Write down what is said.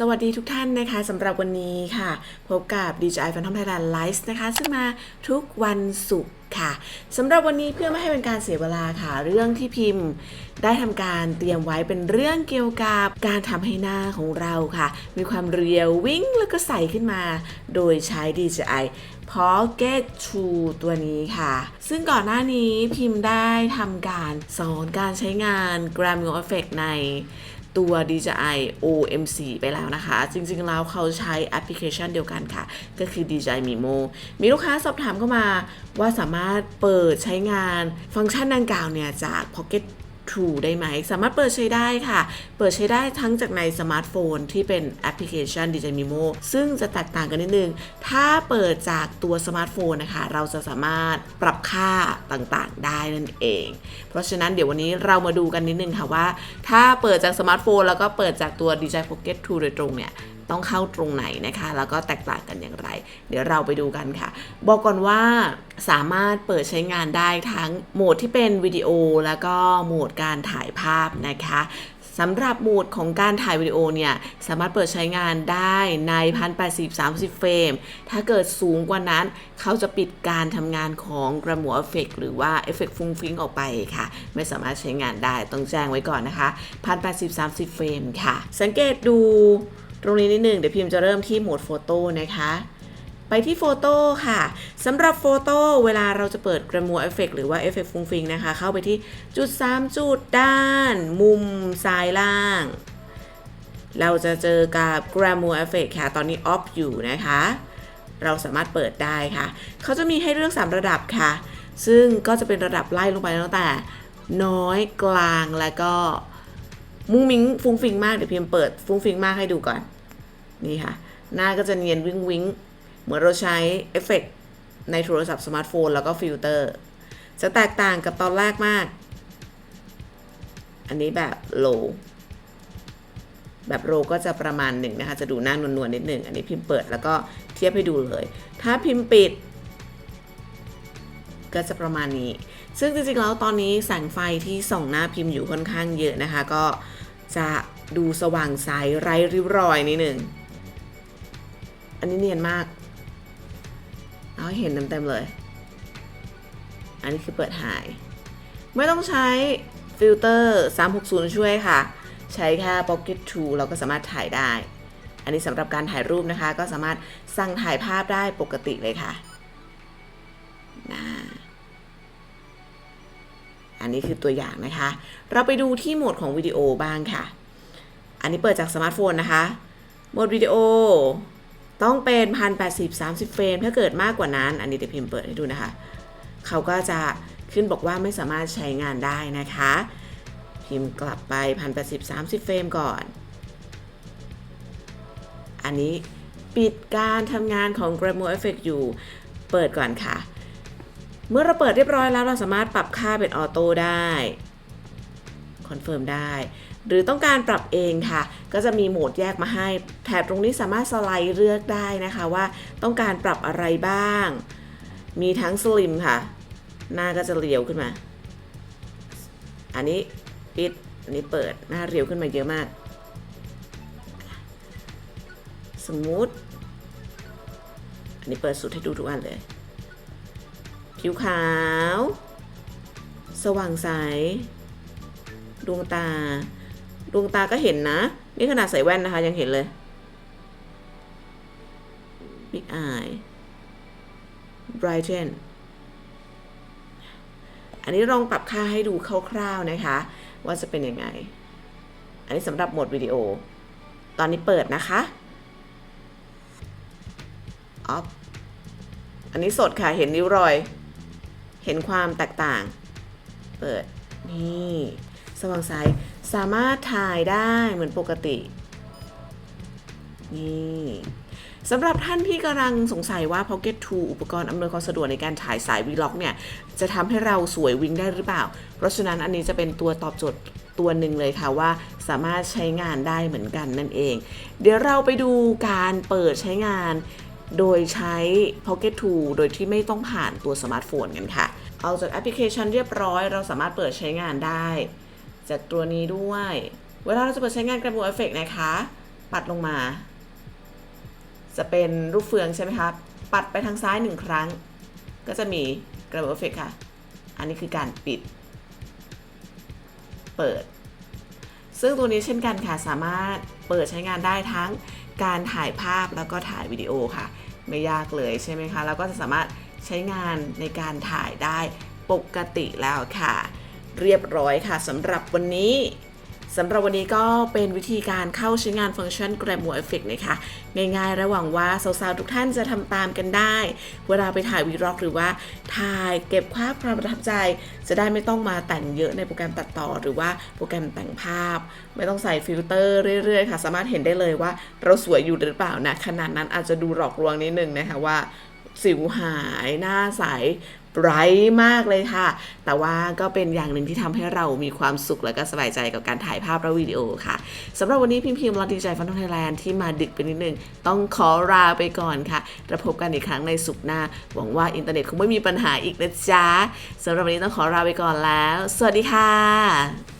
สวัสดีทุกท่านนะคะสำหรับวันนี้ค่ะ พบกับ DJI Phantom Thailand Live นะคะ ซึ่งมาทุกวันศุกร์ค่ะสำหรับวันนี้เพื่อไม่ให้เป็นการเสียเวลาค่ะ เรื่องที่พิมพ์ ได้ทำการเตรียมไว้เป็นเรื่องเกี่ยวกับการทำให้หน้าของเราค่ะ มีความเรียววิ่งแล้วก็ใสขึ้นมา โดยใช้ DJI Pocket 2ตัวนี้ค่ะ ซึ่งก่อนหน้านี้พิมพ์ได้ทำการสอนการใช้งาน Grammy Effect ใน ตัว DJI OMC ไปแล้วนะคะ จริงๆแล้วเขาใช้แอปพลิเคชันเดียวกันค่ะ ก็คือ DJI Mimo มีลูกค้าสอบถามเข้ามาว่าสามารถเปิดใช้งานฟังก์ชันดังกล่าวเนี่ยจาก Pocket 2ได้ไหม สามารถเปิดใช้ได้ค่ะ เปิดใช้ได้ทั้งจากในสมาร์ทโฟนที่เป็นแอปพลิเคชัน d j Mimo ซึ่งจะแตกต่างกันนิดนึง ถ้าเปิดจากตัวสมาร์ทโฟนนะคะ เราจะสามารถปรับค่าต่างๆ ได้นั่นเอง เพราะฉะนั้นเดี๋ยววันนี้เรามาดูกันนิดนึงค่ะว่า ถ้าเปิดจากสมาร์ทโฟนแล้วก็เปิดจากตัว d j Pocket 2โดยตรงเนี่ย ต้องเข้าตรงไหนนะคะ แล้วก็แตกต่างกันอย่างไร เดี๋ยวเราไปดูกันค่ะ บอกก่อนว่าสามารถเปิดใช้งานได้ทั้งโหมดที่เป็นวิดีโอแล้วก็โหมดการถ่ายภาพนะคะสำหรับโหมดของการถ่ายวิดีโอเนี่ย สามารถเปิดใช้งานได้ใน 1080 30 เฟรม ถ้าเกิดสูงกว่านั้น เขาจะปิดการทำงานของกระหมัวเอฟเฟกหรือว่าเอฟเฟกฟุ้งฟิ้งออกไปค่ะ ไม่สามารถใช้งานได้ต้องแจ้งไว้ก่อนนะคะ 1080 30 เฟรมค่ะ สังเกตดู ตรงนี้นิดหนึ่งเดี๋ยวพิมจะเริ่มที่โหมดโฟโต้นะคะ ไปที่โฟโต้ค่ะสำหรับโฟโต้เวลาเราจะเปิดกระมัวเอฟเฟกหรือว่าเอฟเฟกฟุ้งฟิงนะคะ เข้าไปที่จุด 3 จุดด้าน มุมซ้ายล่าง เราจะเจอกับ g r a m o r Effect ค่ะ ตอนนี้ออฟอยู่นะคะ เราสามารถเปิดได้ค่ะ เขาจะมีให้เลือก 3 ระดับค่ะ ซึ่งก็จะเป็นระดับไล่ลงไปตั้งแต่น้อยกลางแล้วก็ มุ้งมิ้งฟุ้งฟิงมากเดี๋ยวพิมพ์เปิดฟุ้งฟิงมากให้ดูก่อน นี่ค่ะ หน้าก็จะเนียนวิงวิงเหมือนเราใช้เอฟเฟกต์ในโทรศัพท์สมาร์ทโฟนแล้วก็ฟิลเตอร์ จะแตกต่างกับตอนแรกมาก อันนี้แบบโลแบบโรก็จะประมาณหนึ่งนะคะ จะดูหน้านวลๆนิดหนึ่ง อันนี้พิมพ์เปิดแล้วก็เทียบให้ดูเลย ถ้าพิมพ์ปิด ก็จะประมาณนี้ ซึ่งจริงๆแล้วตอนนี้แสงไฟที่ส่องหน้าพิมพ์อยู่ค่อนข้างเยอะนะคะ ก็จะดูสว่างใสไร้ริ้วรอยนิดหนึ่ง อันนี้เนียนมาก เอาให้เห็นเต็มๆเลย อันนี้คือเปิดหาย ไม่ต้องใช้ฟิลเตอร์ 360 ช่วยค่ะ ใช้แค่ Pocket 2 เราก็สามารถถ่ายได้ อันนี้สำหรับการถ่ายรูปนะคะ ก็สามารถสั่งถ่ายภาพได้ปกติเลยค่ะนะ อันนี้คือตัวอย่างนะคะ เราไปดูที่โหมดของวิดีโอบ้างค่ะ อันนี้เปิดจากสมาร์ทโฟนนะคะ โหมดวิดีโอต้องเป็น 1080 30 เฟรม ถ้าเกิดมากกว่านั้น อันนี้เดี๋ยวพิมพ์เปิดให้ดูนะคะ เขาก็จะขึ้นบอกว่าไม่สามารถใช้งานได้นะคะ พิมพ์กลับไป 1080 30 เฟรมก่อน อันนี้ปิดการทำงานของ g r a m o Effect อยู่ เปิดก่อนค่ะ เมื่อเราเปิดเรียบร้อยแล้วเราสามารถปรับค่าเป็นออโต้ได้คอนเฟิร์มได้ หรือต้องการปรับเองค่ะ ก็จะมีโหมดแยกมาให้ แถบตรงนี้สามารถสไลด์เลือกได้นะคะว่าต้องการปรับอะไรบ้าง มีทั้งสลิมค่ะ หน้าก็จะเรียวขึ้นมา อันนี้ปิด อันนี้เปิด หน้าเรียวขึ้นมาเยอะมาก สมูท อันนี้เปิดสุดให้ดูทุกอันเลย ผิวขาว สว่างใส ดวงตา ดวงตาก็เห็นนะ นี่ขนาดใส่แว่นนะคะ ยังเห็นเลย Big Eye Brighten อันนี้ลองปรับค่าให้ดูคร่าวๆนะคะ ว่าจะเป็นยังไง อันนี้สำหรับโหมดวิดีโอ ตอนนี้เปิดนะคะออฟอันนี้สดค่ะ เห็นริ้วรอย เห็นความแตกต่าง เปิด นี่ สว่างใสสามารถถ่ายได้เหมือนปกติ นี่สำหรับท่านที่กำลังสงสัยว่า Pocket 2 อุปกรณ์อำนวยความสะดวกในการถ่ายสายวีล็อกเนี่ย จะทำให้เราสวยวิ่งได้หรือเปล่า เพราะฉะนั้นอันนี้จะเป็นตัวตอบโจทย์ตัวหนึ่งเลยค่ะว่าสามารถใช้งานได้เหมือนกันนั่นเอง เดี๋ยวเราไปดูการเปิดใช้งาน โดยใช้ Pocket 2 โดยที่ไม่ต้องผ่านตัวสมาร์ทโฟนกันค่ะ เอาจากแอปพลิเคชันเรียบร้อย เราสามารถเปิดใช้งานได้ จากตัวนี้ด้วย เวลาเราจะเปิดใช้งานกระบวน Effect นะคะ ปัดลงมา จะเป็นรูปเฟืองใช่ไหมครับปัดไปทางซ้ายหนึ่งครั้ง ก็จะมีกระบวนเอฟเฟกค่ะ อันนี้คือการปิด เปิดซึ่งตัวนี้เช่นกันค่ะ สามารถเปิดใช้งานได้ทั้ง การถ่ายภาพแล้วก็ถ่ายวิดีโอค่ะ ไม่ยากเลยใช่ไหมคะแล้วก็จะสามารถใช้งานในการถ่ายได้ปกติแล้วค่ะ เรียบร้อยค่ะสำหรับวันนี้ สำหรับวันนี้ก็เป็นวิธีการเข้าใช้งานฟังก์ชัน Grab More Effect นะคะ ง่ายๆ ระหวังว่าสาวๆ ทุกท่านจะทำตามกันได้ เวลาไปถ่ายวีล็อกหรือว่าถ่ายเก็บภาพความประทับใจ จะได้ไม่ต้องมาแต่งเยอะในโปรแกรมตัดต่อ หรือว่าโปรแกรมแต่งภาพ ไม่ต้องใส่ฟิลเตอร์เรื่อยๆ ค่ะ สามารถเห็นได้เลยว่าเราสวยอยู่หรือเปล่านะขนาดนั้นอาจจะดูหลอกลวงนิดนึงนะคะว่าสิวหายหน้าใส ไร้มากเลยค่ะ แต่ว่าก็เป็นอย่างหนึ่งที่ทำให้เรามีความสุขและก็สบายใจกับการถ่ายภาพและวิดีโอค่ะสำหรับวันนี้พิมพ์พิมพ์รอดีใจฟันทองไทยแลนด์ที่มาดึกไปนิดนึง ต้องขอลาไปก่อนค่ะแล้วพบกันอีกครั้งในสุขหน้า หวังว่าอินเทอร์เน็ตคงไม่มีปัญหาอีกนะจ๊ะสำหรับวันนี้ต้องขอลาไปก่อนแล้ว สวัสดีค่ะ